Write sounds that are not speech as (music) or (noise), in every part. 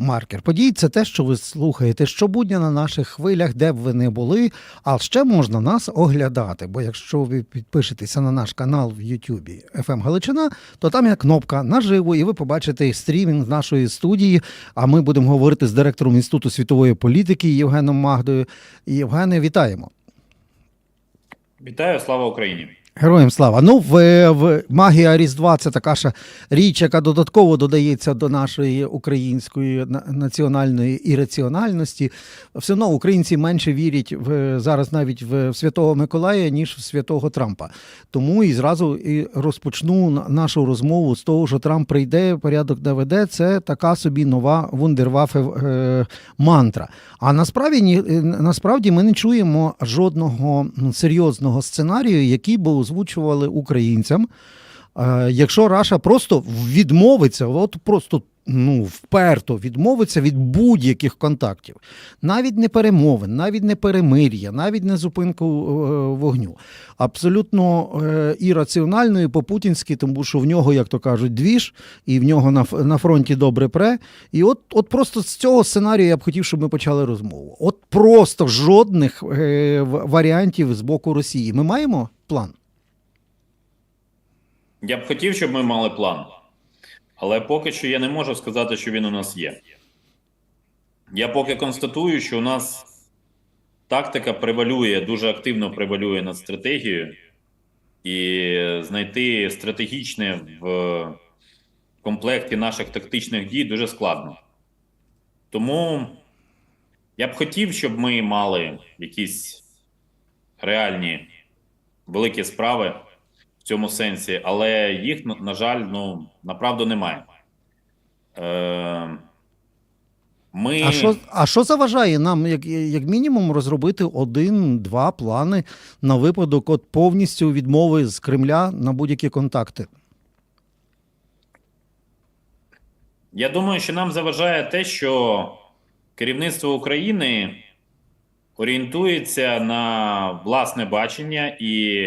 Маркер подій це те, що ви слухаєте щобудня на наших хвилях, де б ви не були. А ще можна нас оглядати. Бо якщо ви підпишетеся на наш канал в Ютубі FM Галичина, то там є кнопка наживо, і ви побачите стрімінг нашої студії. А ми будемо говорити з директором Інституту світової політики Євгеном Магдою. Євгене, вітаємо. Вітаю, слава Україні! Героям слава. Ну, в, в магія Різдва це така ж річ, яка додатково додається до нашої української на- національної ірраціональності. Все одно українці менше вірять в зараз навіть в Святого Миколая, ніж в Святого Трампа. Тому і зразу і розпочну нашу розмову з того, що Трамп прийде, порядок наведе. Це така собі нова вундервафе мантра. А насправді е, насправді ми не чуємо жодного серйозного сценарію, який би озвучували українцям. Е, Якщо Раша просто відмовиться, от просто ну, вперто відмовиться від будь-яких контактів, навіть не перемовин, навіть не перемир'я, навіть не зупинку е, вогню. Абсолютно е, ірраціонально і по-путінськи, тому що в нього, як то кажуть, двіж, і в нього на, на фронті добре пре. І от, от просто з цього сценарію я б хотів, щоб ми почали розмову. От просто жодних варіантів з боку Росії. Ми маємо план? Я б хотів, щоб ми мали план, але поки що я не можу сказати, що він у нас є. Я поки констатую, що у нас тактика превалює, дуже активно превалює над стратегією, і знайти стратегічне в комплекті наших тактичних дій дуже складно. Тому я б хотів, щоб ми мали якісь реальні великі справи цьому сенсі, але їх, на- жаль, ну направду немає. Е, ми... А що, а що заважає нам, як, як мінімум, розробити один-два плани на випадок от повністю відмови з Кремля на будь-які контакти? Я думаю, що нам заважає те, що керівництво України орієнтується на власне бачення і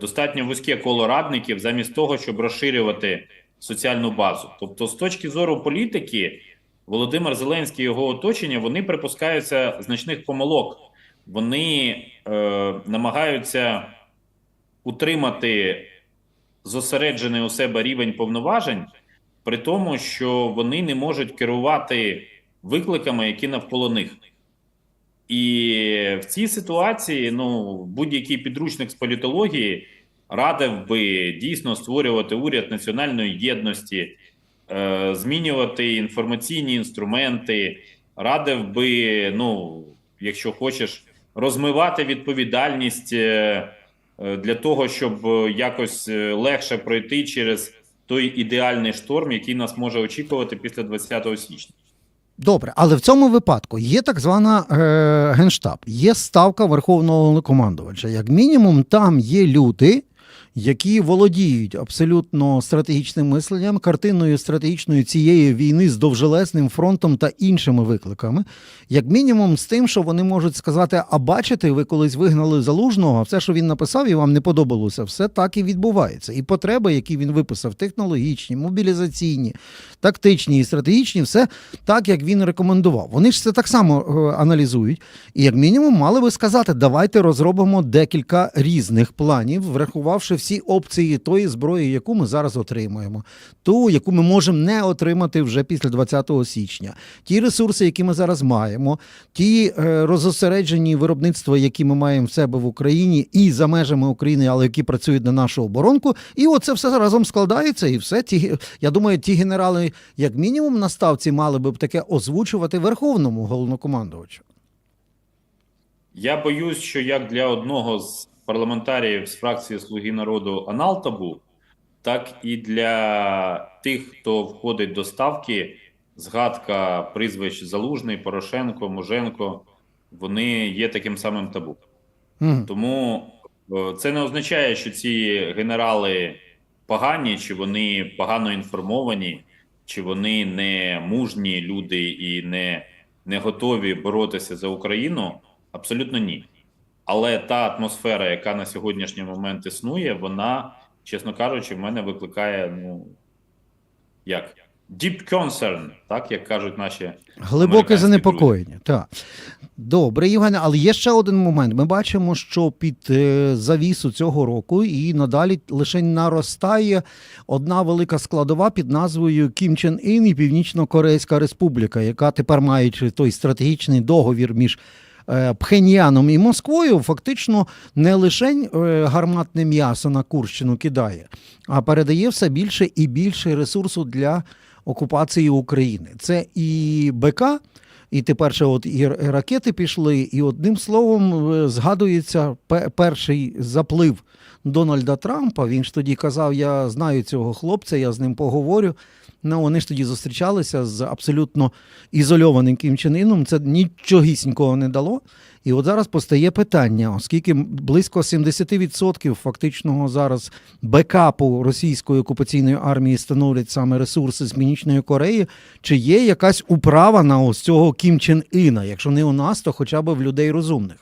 достатньо вузьке коло радників замість того, щоб розширювати соціальну базу. Тобто, з точки зору політики, Володимир Зеленський і його оточення вони припускаються значних помилок. Вони е, намагаються утримати зосереджений у себе рівень повноважень при тому, що вони не можуть керувати викликами, які навколо них. І в цій ситуації ну, будь-який підручник з політології радив би дійсно створювати уряд національної єдності, е, змінювати інформаційні інструменти, радив би, ну, якщо хочеш, розмивати відповідальність е, е, для того, щоб якось легше пройти через той ідеальний шторм, який нас може очікувати після 20 січня. Добре, але в цьому випадку є так звана е, генштаб, є ставка верховного головнокомандувача. Як мінімум, там є люди, які володіють абсолютно стратегічним мисленням, картиною стратегічної цієї війни з довжелезним фронтом та іншими викликами. Як мінімум, з тим, що вони можуть сказати: а бачите, ви колись вигнали залужного, все, що він написав, і вам не подобалося, все так і відбувається. І потреби, які він виписав, технологічні, мобілізаційні, тактичні і стратегічні, все так, як він рекомендував. Вони ж це так само е, аналізують. І як мінімум мали би сказати, давайте розробимо декілька різних планів, врахувавши всі опції тої зброї, яку ми зараз отримуємо, ту, яку ми можемо не отримати вже після 20 січня, ті ресурси, які ми зараз маємо, ті е, розосереджені виробництва, які ми маємо в себе в Україні і за межами України, але які працюють на нашу оборонку. І оце все разом складається, і все. Ті, я думаю, ті генерали, як мінімум, на ставці мали би таке озвучувати верховному головнокомандувачу. Я боюсь, що як для одного з парламентаріїв з фракції Слуги народу Аналтабу, так і для тих, хто входить до ставки, згадка прізвищ Залужний, Порошенко, Муженко, вони є таким самим табу. Мгм. Тому е, це не означає, що ці генерали погані, чи вони погано інформовані, чи вони не мужні люди і не, не готові боротися за Україну. Абсолютно ні. Але та атмосфера, яка на сьогоднішній момент існує, вона, чесно кажучи, в мене викликає ну як deep concern, так як кажуть наші Глибоке занепокоєння. Так. Добре, Євгене, але є ще один момент. Ми бачимо, що під е, завісу цього року і надалі лише наростає одна велика складова під назвою Кім Чен Ін і Північно-Корейська Республіка, яка тепер маючи той стратегічний договір між Пхеньяном і Москвою, фактично не лише е, гарматне м'ясо на Курщину кидає, а передає все більше і більше ресурсу для окупації України. Це і БК, і тепер ще от і ракети пішли. І одним словом е, згадується перший заплив Дональда Трампа. Він ж тоді казав: Я знаю цього хлопця, я з ним поговорю. Ну, вони ж тоді зустрічалися з абсолютно ізольованим Кім Чен Іном. Це нічогісінького не дало. І от зараз постає питання, оскільки близько 70% фактичного зараз бекапу російської окупаційної армії становлять саме ресурси з Північної Кореї, чи є якась управа на ось цього Кім Чен Іна, якщо не у нас, то хоча б в людей розумних?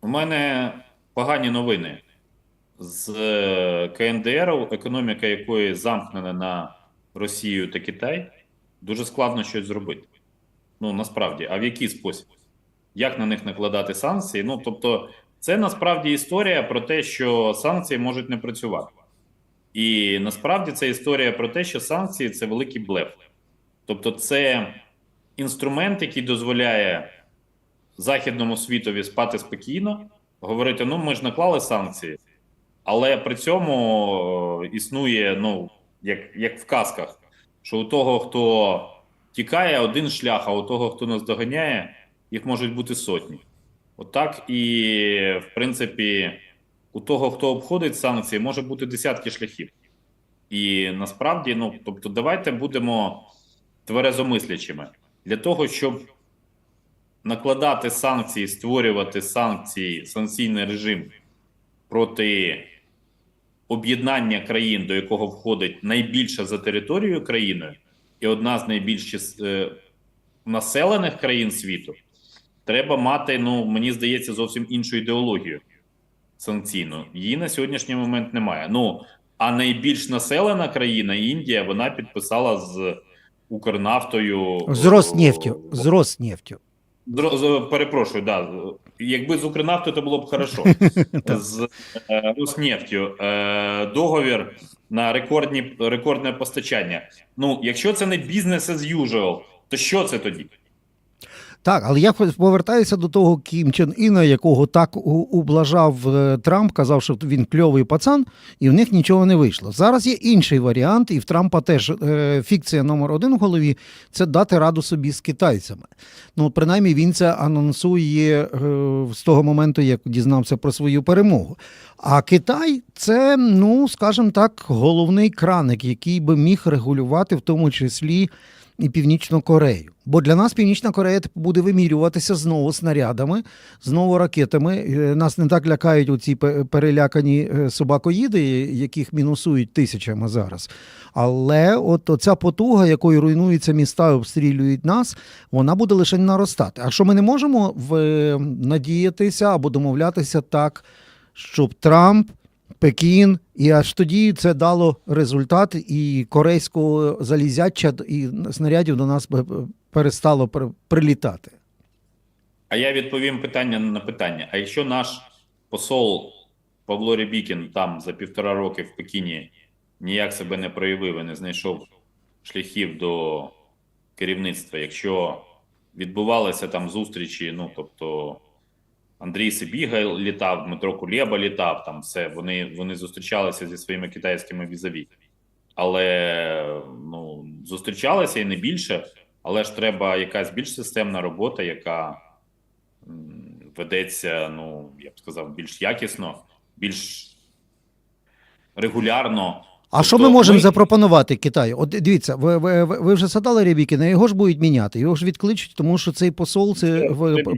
У мене погані новини з е, КНДР, економіка якої замкнена на Росію та Китай, дуже складно щось зробити. Ну насправді, а в який спосіб? Як на них накладати санкції? Ну тобто, це насправді історія про те, що санкції можуть не працювати. І насправді це історія про те, що санкції це великий блеф. Тобто, це інструмент, який дозволяє західному світові спати спокійно, говорити: ну ми ж наклали санкції, але при цьому е, існує, ну як, як в казках, що у того, хто тікає, один шлях, а у того, хто нас доганяє, їх можуть бути сотні. Отак і, в принципі, у того, хто обходить санкції, може бути десятки шляхів. І насправді, ну тобто, давайте будемо тверезомислячими для того, щоб накладати санкції, створювати санкції, санкційний режим проти об'єднання країн, до якого входить найбільша за територією країною, і одна з найбільш е, населених країн світу, треба мати, ну мені здається, зовсім іншу ідеологію санкційну. Її на сьогоднішній момент немає. Ну а найбільш населена країна Індія, вона підписала з Укрнафтою З Роснефтю. З Роснефтю. Перепрошую, да. Якби з Укрнафтою, то було б хорошо. (laughs) з е, Роснефтю е, договір на рекордні, рекордне постачання. Ну, якщо це не бізнес as usual, то що це тоді? Так, але я повертаюся до того Кім Чен Іна, якого так ублажав е, Трамп, казав, що він кльовий пацан, і в них нічого не вийшло. Зараз є інший варіант, і в Трампа теж е, фікція номер один в голові це дати раду собі з китайцями. Ну, принаймні, він це анонсує е, з того моменту, як дізнався про свою перемогу. А Китай це, ну скажімо так, головний краник, який би міг регулювати в тому числі і Північну Корею. Бо для нас Північна Корея буде вимірюватися знову снарядами, знову ракетами. Е, Нас не так лякають оці пе- перелякані е, собакоїди, яких мінусують тисячами зараз. Але от оця потуга, якою руйнуються міста, обстрілюють нас, вона буде лише наростати. А що ми не можемо в, е, надіятися або домовлятися так, щоб Трамп Пекін, і аж тоді це дало результат, і корейського залізяча і снарядів до нас перестало при- прилітати. А я відповім питання на питання. А якщо наш посол Павло Рябікін там за півтора роки в Пекіні ніяк себе не проявив і не знайшов шляхів до керівництва, якщо відбувалися там зустрічі, ну тобто Андрій Сибіга літав, Дмитро Кулєба літав, там все, вони, вони зустрічалися зі своїми китайськими візаві. Але ну, зустрічалися і не більше, але ж треба якась більш системна робота, яка ведеться, ну я б сказав, більш якісно, більш регулярно. А що ми Тобто можемо запропонувати Китаю? От дивіться, ви, ви, ви вже згадали Рябікіна, його ж будуть міняти, його ж відкличуть, тому що цей посол це в- Рябікін.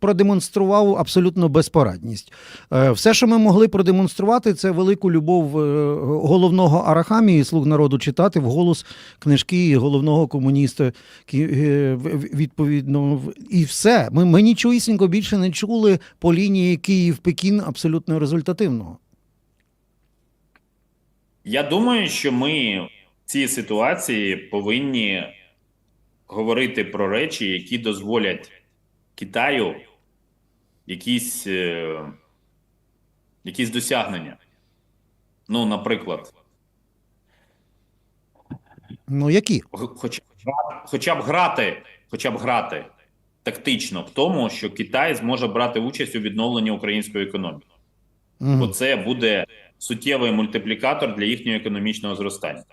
Проде- продемонстрував абсолютно безпорадність. Е, Все, що ми могли продемонструвати, це велику любов е, головного Арахамії, слуг народу читати вголос книжки головного комуніста. е, в- в- Відповідно, і все. Ми, ми нічогісінько більше не чули по лінії Київ-Пекін абсолютно результативного. Я думаю, що ми в цій ситуації повинні говорити про речі, які дозволять Китаю якісь, е, якісь досягнення. Ну, наприклад, Ну які? Хоча, хоча б грати, хоча б грати тактично в тому, що Китай зможе брати участь у відновленні української економіки, бо це буде суттєвий мультиплікатор для їхнього економічного зростання.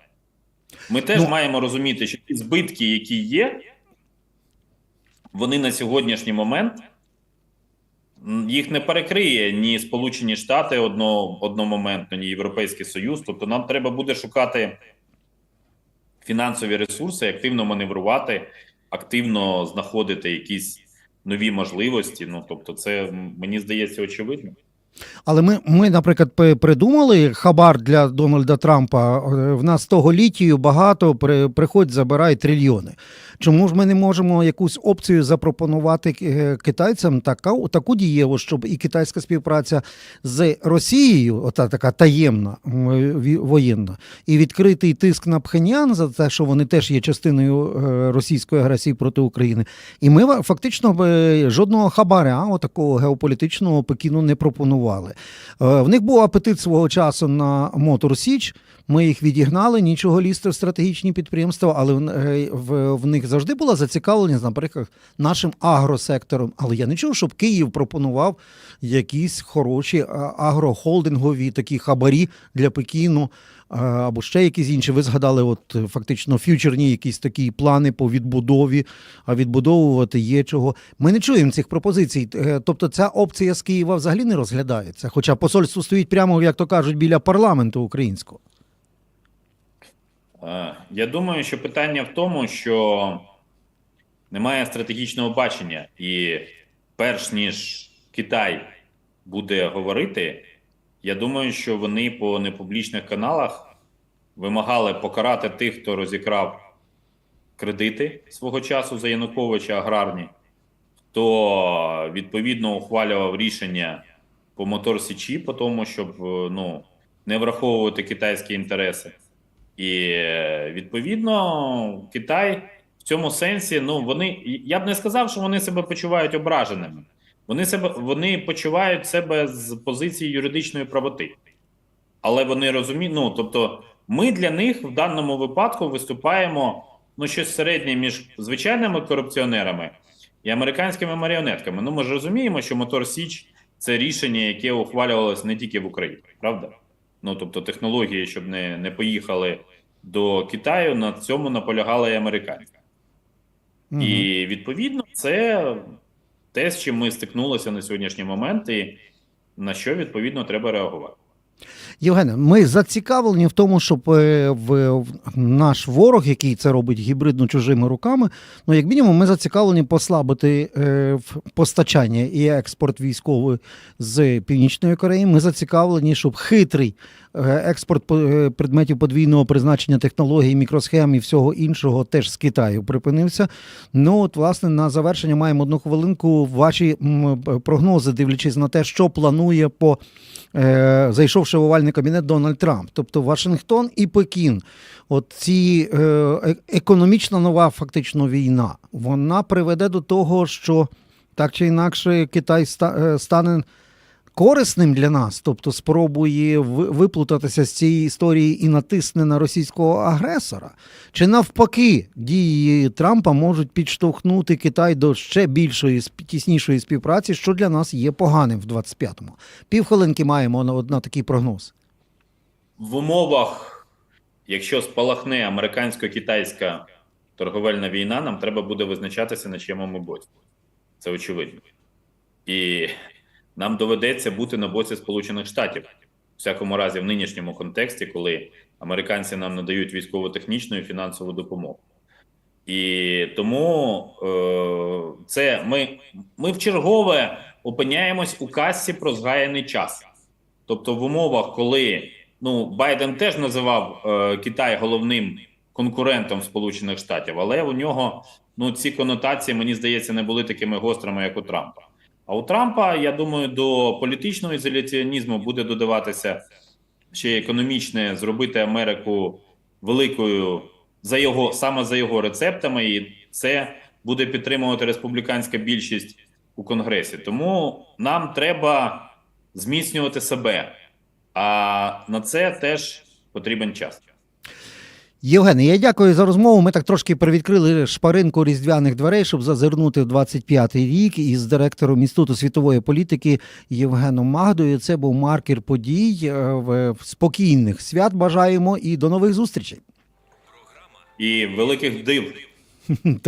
Ми теж Ну- маємо розуміти, що ті збитки, які є, вони на сьогоднішній момент їх не перекриє ні Сполучені Штати одно, одномоментно, ні Європейський Союз. Тобто нам треба буде шукати фінансові ресурси, активно маневрувати, активно знаходити якісь нові можливості. Ну тобто, це мені здається очевидно. Але ми, ми, наприклад, придумали хабар для Дональда Трампа. Е, В нас того літію багато, при, приходь, забирай трильйони. Чому ж ми не можемо якусь опцію запропонувати е, китайцям така, таку дієву, щоб і китайська співпраця з Росією, ота така таємна воєнна, і відкритий тиск на Пхеньян за те, що вони теж є частиною е, російської агресії проти України. І ми фактично б, жодного хабаря, отакого геополітичного Пекіну не пропонували. Е, В них був апетит свого часу на Мотор Січ. Ми їх відігнали, нічого лізти в стратегічні підприємства, але е, в, в них завжди була зацікавленість, наприклад, нашим агросектором. Але я не чув, щоб Київ пропонував якісь хороші агрохолдингові такі хабарі для Пекіну. Або ще якісь інші. Ви згадали, от фактично ф'ючерні якісь такі плани по відбудові, а відбудовувати є чого. Ми не чуємо цих пропозицій. Е, Тобто ця опція з Києва взагалі не розглядається. Хоча посольство стоїть прямо, як то кажуть, біля парламенту українського. Я думаю, що питання в тому, що немає стратегічного бачення, і перш ніж Китай буде говорити, я думаю, що вони по непублічних каналах вимагали покарати тих, хто розікрав кредити свого часу за Януковича аграрні, хто відповідно ухвалював рішення по мотор Січі, по тому, щоб е, ну, не враховувати китайські інтереси. І відповідно Китай в цьому сенсі, ну вони я б не сказав, що вони себе почувають ображеними. Вони себе вони почувають себе з позиції юридичної правоти, але вони розуміють. Ну тобто, ми для них в даному випадку виступаємо ну щось середнє між звичайними корупціонерами і американськими маріонетками. Ну ми ж розуміємо, що Мотор Січ це рішення, яке ухвалювалося не тільки в Україні, правда? Ну тобто технології, щоб не, не поїхали до Китаю, на цьому наполягали і американці. Мгм. І відповідно, це те, з чим ми стикнулися на сьогоднішній момент, і на що відповідно треба реагувати. Євгене, ми зацікавлені в тому, щоб е, в, наш ворог, який це робить гібридно чужими руками, ну як мінімум, ми зацікавлені послабити е, постачання і експорт військовий з Північної Кореї. Ми зацікавлені, щоб хитрий експорт по- е, предметів подвійного призначення технологій, мікросхем і всього іншого теж з Китаю припинився. Ну от, власне, на завершення маємо одну хвилинку. Ваші прогнози, дивлячись на те, що планує по е, зайшовши в овальний кабінет Дональд Трамп, тобто Вашингтон і Пекін. От ці е, е- економічна нова фактично війна, вона приведе до того, що так чи інакше Китай е, стане корисним для нас, тобто спробує виплутатися з цієї історії і натисне на російського агресора. Чи навпаки, дії Трампа можуть підштовхнути Китай до ще більшої тіснішої співпраці, що для нас є поганим в 25-му. Півхвилинки маємо на, на такий прогноз. В умовах, якщо спалахне американсько-китайська торговельна війна, нам треба буде визначатися на чому ми боці. Це очевидно. І нам доведеться бути на боці Сполучених Штатів, в всякому разі, в нинішньому контексті, коли американці нам надають військово-технічну і фінансову допомогу. І тому е, це ми, ми в чергове опиняємось у касі про згаяний час. Тобто, в умовах, коли ну Байден теж називав е, Китай головним конкурентом Сполучених Штатів, але у нього ну ці конотації, мені здається, не були такими гострими, як у Трампа. А у Трампа, я думаю, до політичного ізоляціонізму буде додаватися ще економічне зробити Америку великою за його саме за його рецептами, і це буде підтримувати республіканська більшість у Конгресі. Тому нам треба зміцнювати себе. А на це теж потрібен час. Євгене, я дякую за розмову. Ми так трошки привідкрили шпаринку різдвяних дверей, щоб зазирнути в 25-й рік із директором Інституту світової політики Євгеном Магдою. Це був маркер подій е, в спокійних свят. Бажаємо і до нових зустрічей. І великих див. (laughs)